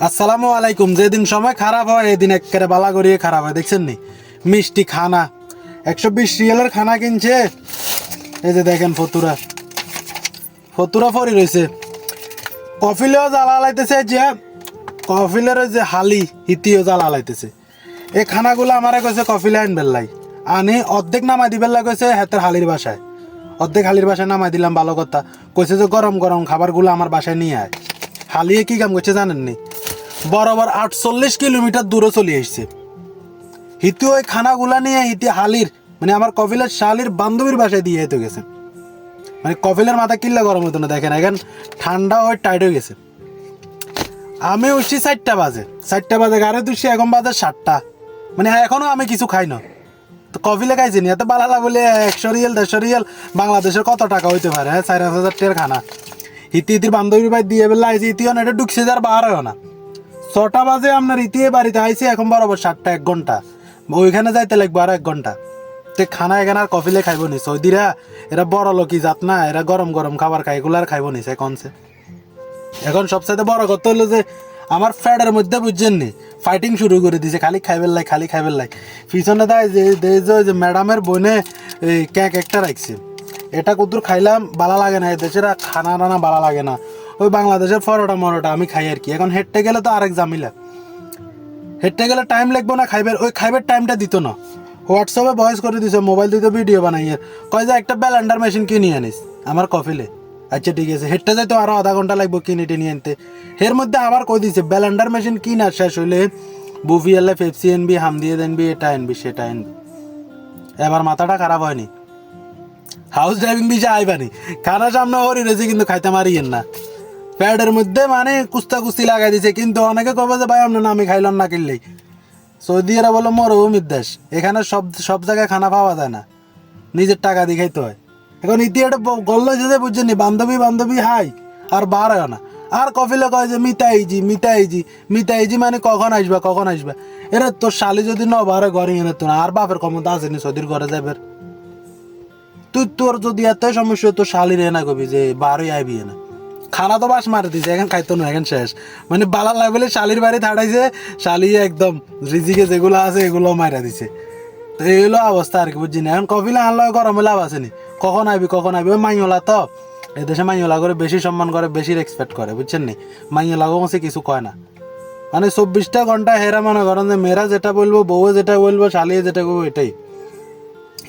আসসালামু আলাইকুম। যেদিন সময় খারাপ হয়, এদিন একেবারে বালা করিয়ে খারাপ হয়। দেখছেন নি? মিষ্টি খানা। একশো বিশ রিয়ালের খানা কিনছে। এই যে দেখেন ফতুরা। ফতুরা ফরি রয়েছে। কফিলেও জ্বালা লাইতেছে যে কফিলের যে হালি, হিতিও জ্বালা লাইতেছে। এই খানাগুলো আমারে কইছে কফিলে আইন বেল্লাই। আনি অর্ধেক নামাই দিবেল্লা কইছে, হাতের হালির বাসায়। অর্ধেক হালির বাসায় নামাই দিলাম, ভালো কথা। কইছে যে, গরম গরম খাবারগুলো আমার বাসায় নিয়ে আয়। হালিয়ে কি কাম করছে জানেননি? বরাবর আটচল্লিশ কিলোমিটার দূরে চলে এসছে। হিতু ওই খানাগুলা নিয়ে হিতি হালির মানে আমার কফিলের শালির বান্ধবীর বাসায় দিয়ে যেতে গেছে। মানে কফিলের মাথা কিল্লা গরম হতো না, দেখেন, এখন ঠান্ডা ওই টাইট হয়ে গেছে। আমি উঠছি চারটা বাজে চারটা বাজে, গাড়ি তুলছি এখন বাজে সাতটা। মানে এখনও আমি কিছু খাই না। তো কফিলে খাইছি নি, এত বালালা বলে একশো রিয়েল, দেড়শো রিয়েল, বাংলাদেশের কত টাকা হইতে পারে হ্যাঁ? চার হাজার টাকার খানা। হিতি ইতির বান্ধবীর বাড়ি দিয়ে বেলা আইছি, ইতিও না, এটা ঢুকছে যার বার হয় না। ছটা বাজে আপনার ইতিয়ে বাড়িতে আইছি, এখন বরাবর সাতটা এক ঘণ্টা। ওইখানে যাইতে লাগবে আর এক ঘণ্টা। তে খানা এখানে আর কফিলে খাইব নি। সৌদিরা, এরা বড় লোকই জাত না, এরা গরম গরম খাবার খাই এগুলো আর খাইব নি, সে কনসে এখন সবসাথে বড় কথা হলো যে, আমার ফ্যাডের মধ্যে বুঝছেন নি ফাইটিং শুরু করে দিছে, খালি খাইবেল লাই, খালি খাইবেল লাই। পিছনে দেয় যে যে ম্যাডামের বোনে, এই ক্যাক একটা রাখছে। এটা কুতুর খাইলাম ভালো লাগে না দেশের খানা টানা ভালো লাগে না। ওই বাংলাদেশের ফরোটা মরোটা আমি খাই আর কি। এখন হেঁটে গেলে তো আরেক জামিলা হেঁটে গেলে টাইম লাগবে না খাইবের, ওই খাইবের টাইমটা দিত না। হোয়াটসঅ্যাপে ভয়েস করে দিছে মোবাইল দিতে ভিডিও বানাইয়ে। কয় যে একটা ব্যালেন্ডার মেশিন কিনে আনিস, আমার কফিলে। আচ্ছা ঠিক আছে, হেঁটে যাইতো আরও আধা ঘণ্টা লাগবে কিনে টেনে আনতে। এর মধ্যে আবার কই দিছে ব্যালেন্ডার মেশিন কিনা শেষ হইলে বুফি এলে পেপসি আনবি, হাম দিয়ে দেনবি, এটা আনবি, সেটা আনবি। এবার মাথাটা খারাপ হয়নি। হাউস ড্রাইভিং বিষয় আইবানি। খানা সামনে হরি রয়েছে কিন্তু খাইতে মারিয়েন না। প্যাডের মধ্যে মানে কুস্তা কুস্তি লাগাই দিছে, কিন্তু অনেকে কবে যে, ভাই আপনার আমি খাইলাম না কিনলেই সৌদিরা বলো মরুভূমির দেশ, এখানে সব সব জায়গায় খানা পাওয়া যায় না। নিজের টাকা দিয়ে খাইতে হয়। এখন ইতি ইতিহাটা গল্ল যে বুঝছেন বান্ধবী বান্ধবী, হাই, আর বার হয় না। আর কফিলে কয় যে, মিতাইজি মিতাইজি মিতাইজি মানে কখন আসবা কখন আসবা? এরা, তোর শালি যদি ন বারে ঘরে এনে তো না আর বাপের ক্ষমতা আসেনি সৌদির ঘরে যাবে তুই, তোর যদি এত সমস্যা তো শালির এনা কবি যে, বারোই আইবি না খানা তো বাস মারি দিছে, এখন খাইতো না, এখন শেষ। মানে বালা লাগলে শালির বাড়ি থাড়াইছে শালি একদম রিজিকে যেগুলো আছে এগুলো মারা দিছে। তো এই হলো অবস্থা আর কি, বুঝছি না? এখন কপিলা আনলো, গরমে লাভ আসেনি কখন আইবি কখন আইবি? ওই মাইওলা তো। এদেশে মাইওলা করে বেশি সম্মান করে, বেশি রেসপেক্ট করে, বুঝছেন নি? মাইওলা গো কিছু কয় না। মানে চব্বিশটা ঘণ্টা হেরা মনে করেন যে মেয়েরা যেটা বলব বউ যেটা বলব, শালিয়ে যেটা বলব এটাই।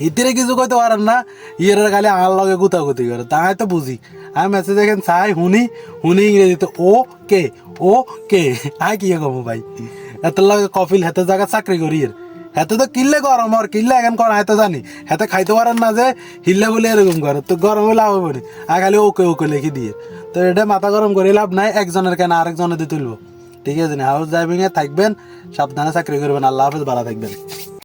হিতিরে কিছু কইতে পারেন না, ইয়ের খালি আমার লগে গুতাগুতি করে, তাই তো বুঝি। আমি মেসেজ দেখেন চাই শুনি শুনি ইংরেজিতে ও কে ও কে। আই কি কম ভাই? এত লগে কফিল, হেতে জায়গা চাকরি করি এর। হেতে তো কিনলে গরম, আর কিনলে এখন করা হেতে জানি। হেতে খাইতে পারেন না যে, হিললে বলে এরকম করে। তো গরম হলে লাভ হবে আর খালি ওকে ওকে লিখে দিয়ে। তো এটা মাথা গরম করে লাভ নাই, একজনের কেন আরেকজনের দিয়ে তুলবো? ঠিক আছে হাউস ড্রাইভিংয়ে থাকবেন, সাবধানে চাকরি করবেন। আল্লাহ হাফেজ, ভালো থাকবেন।